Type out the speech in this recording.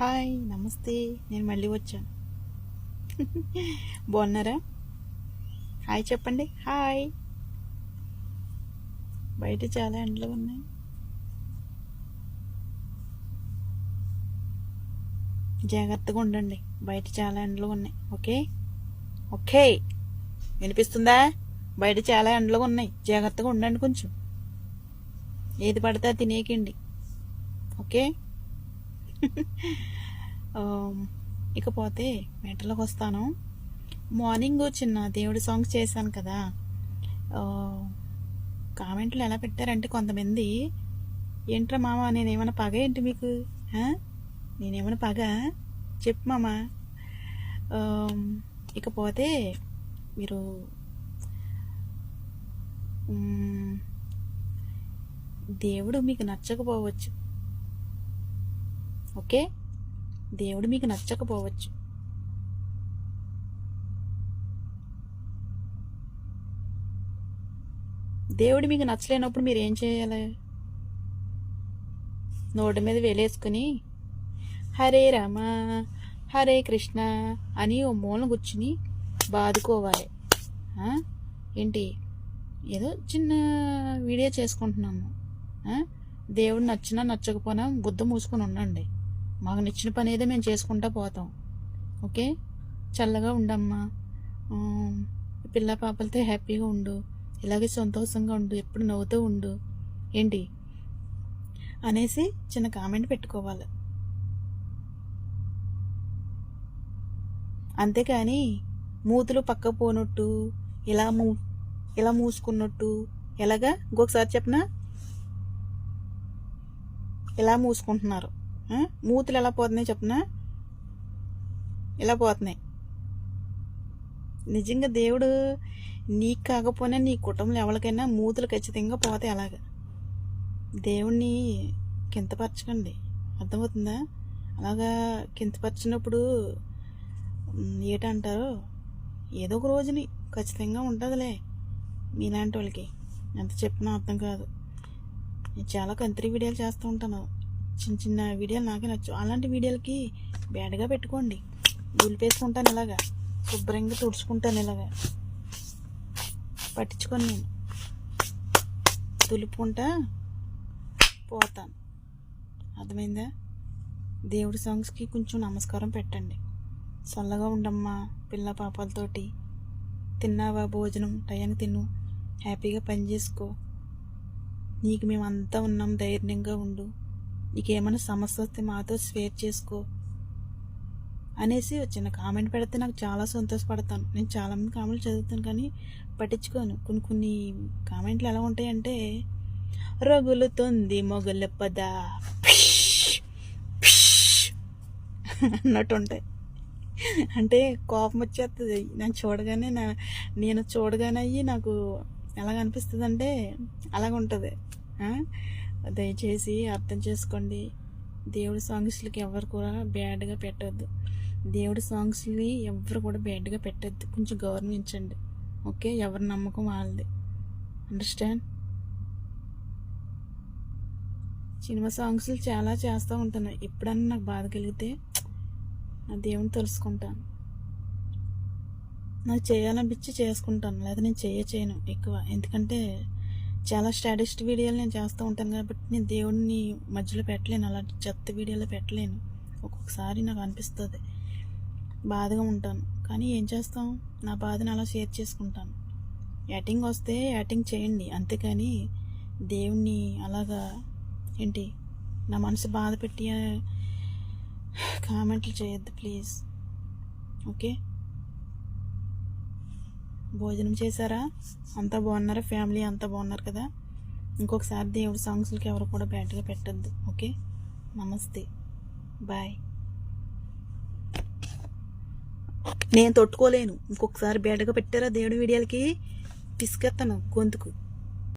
Hi నమస్తే. నేను మళ్ళీ వచ్చాను. బాగున్నారా? హాయ్ చెప్పండి. హాయ్. బయట చాలా ఎండలు ఉన్నాయి. జాగ్రత్తగా ఉండండి. బయట చాలా ఎండలు ఉన్నాయి. ఓకే? ఓకే. వినిపిస్తుందా? బయట చాలా ఎండలు ఉన్నాయి. జాగ్రత్తగా ఉండండి కొంచెం. ఏది పడితే అది తినేకండి ఓకే? Um, ఇకపోతే మెట్రలోకి వస్తాను మార్నింగ్ చిన్న దేవుడి సాంగ్స్ చేశాను కదా. Um, కామెంట్లు ఎలా పెట్టారంటే కొంతమంది ఏంట్రా మామ నేనేమైనా పగ ఏంటి మీకు? నేనేమైనా పగ? చెప్పు మామ. Um, ఇకపోతే మీరు దేవుడు మీకు నచ్చకపోవచ్చు. ఓకే? దేవుడు మీకు నచ్చకపోవచ్చు. దేవుడు మీకు నచ్చలేనప్పుడు మీరు ఏం చేయాలి? నోటి మీద వేలేసుకుని హరే రామ హరే కృష్ణ అని ఓ మూలం కూర్చుని బాదుకోవాలి. ఏంటి? ఏదో చిన్న వీడియో చేసుకుంటున్నాము. దేవుడు నచ్చినా నచ్చకపోయినా బుద్ధ మూసుకొని ఉండండి. మాకు నచ్చిన పని ఏదో మేము చేసుకుంటా పోతాం. ఓకే? చల్లగా ఉండమ్మా. పిల్ల పాపలతో హ్యాపీగా ఉండు. ఇలాగే సంతోషంగా ఉండు. ఎప్పుడు నవ్వుతూ ఉండు. ఏంటి? అనేసి చిన్న కామెంట్ పెట్టుకోవాలి. అంతేకాని మూతులు పక్క పోనట్టు ఇలా మూ ఇలా మూసుకున్నట్టు ఎలాగా? ఇంకొకసారి చెప్పనా? ఇలా మూసుకుంటున్నారు. మూతులు ఎలా పోతున్నాయి చెప్పనా ఇలా పోతున్నాయి? నిజంగా దేవుడు నీకు కాకపోయినా నీ కుటుంబంలో ఎవరికైనా మూతులు ఖచ్చితంగా పోతాయి అలాగ. దేవుణ్ణి కింతపరచకండి. అర్థమవుతుందా? అలాగా కింతపరిచినప్పుడు ఏటంటారో ఏటంటారు? ఏదో ఒక రోజుని ఖచ్చితంగా ఉంటుందిలే మీలాంటి వాళ్ళకి. ఎంత చెప్పినా అర్థం కాదు. నేను చాలా కంత్రి వీడియోలు చేస్తూ ఉంటాను. చిన్న చిన్న వీడియోలు నాకే నచ్చు అలాంటి వీడియోలకి బ్యాడ్గా పెట్టుకోండి. గులిపేసుకుంటాను ఇలాగా. శుభ్రంగా తుడుచుకుంటాను ఇలాగా. పట్టించుకొని నేను. తులుపుకుంటా పోతాను. అర్థమైందా? దేవుడి సాంగ్స్కి కొంచెం నమస్కారం పెట్టండి. చల్లగా ఉండమ్మా పిల్ల పాపాలతోటి. తిన్నావా భోజనం? టయానికి తిను. హ్యాపీగా పని చేసుకో. నీకు మేమంతా ఉన్నాం ధైర్యంగా ఉండు. నీకేమైనా సమస్య వస్తే మాతో షేర్ చేసుకో. అనేసి ఒక చిన్న కామెంట్ పెడితే నాకు చాలా సంతోషపడతాను. నేను చాలామంది కామెంట్లు చదువుతాను కానీ పట్టించుకోను. కొన్ని కొన్ని కామెంట్లు ఎలా ఉంటాయంటే రగులుతుంది మొగల పద. అన్నట్టు ఉంటాయి. అంటే కోపం వచ్చేస్తుంది. నేను చూడగానే నా నేను చూడగానే అయ్యి నాకు ఎలాగ అనిపిస్తుంది అంటే అలాగ ఉంటుంది దయచేసి అర్థం చేసుకోండి. దేవుడి సాంగ్స్లకి ఎవరు కూడా బ్యాడ్గా పెట్టద్దు. దేవుడి సాంగ్స్ని ఎవరు కూడా బ్యాడ్గా పెట్టద్దు. కొంచెం గౌరవించండి. ఓకే? ఎవరి నమ్మకం వాళ్ళది. అండర్స్టాండ్ సినిమా సాంగ్స్లు చాలా చేస్తూ ఉంటాను ఎప్పుడన్నా నాకు బాధ కలిగితే నా దేవుని తెలుసుకుంటాను. నాకు చేయాలనిపించి చేసుకుంటాను. లేదా నేను చేయ చేయను ఎక్కువ. ఎందుకంటే చాలా స్టాటిస్ట్ వీడియోలు నేను చేస్తూ ఉంటాను కాబట్టి నేను దేవుడిని మధ్యలో పెట్టలేను. అలాంటి చెత్త వీడియోలో పెట్టలేను. ఒక్కొక్కసారి నాకు అనిపిస్తుంది. బాధగా ఉంటాను. కానీ ఏం చేస్తాం? నా బాధను అలా షేర్ చేసుకుంటాను. యాటింగ్ వస్తే యాటింగ్ చేయండి. అంతేకాని దేవుణ్ణి అలాగా ఏంటి నా మనసు బాధ పెట్టి కామెంట్లు చేయొద్దు ప్లీజ్ ఓకే భోజనం చేశారా? అంతా బాగున్నారా? ఫ్యామిలీ అంతా బాగున్నారు కదా? ఇంకొకసారి దేవుడి సాంగ్స్లకి ఎవరు కూడా బ్యాటరీ పెట్టద్దు ఓకే? నమస్తే. బాయ్. నేను తట్టుకోలేను. ఇంకొకసారి బ్యాడ్గా పెట్టారా దేవుడి వీడియోలకి? పిసుకెత్తాను గొంతుకు.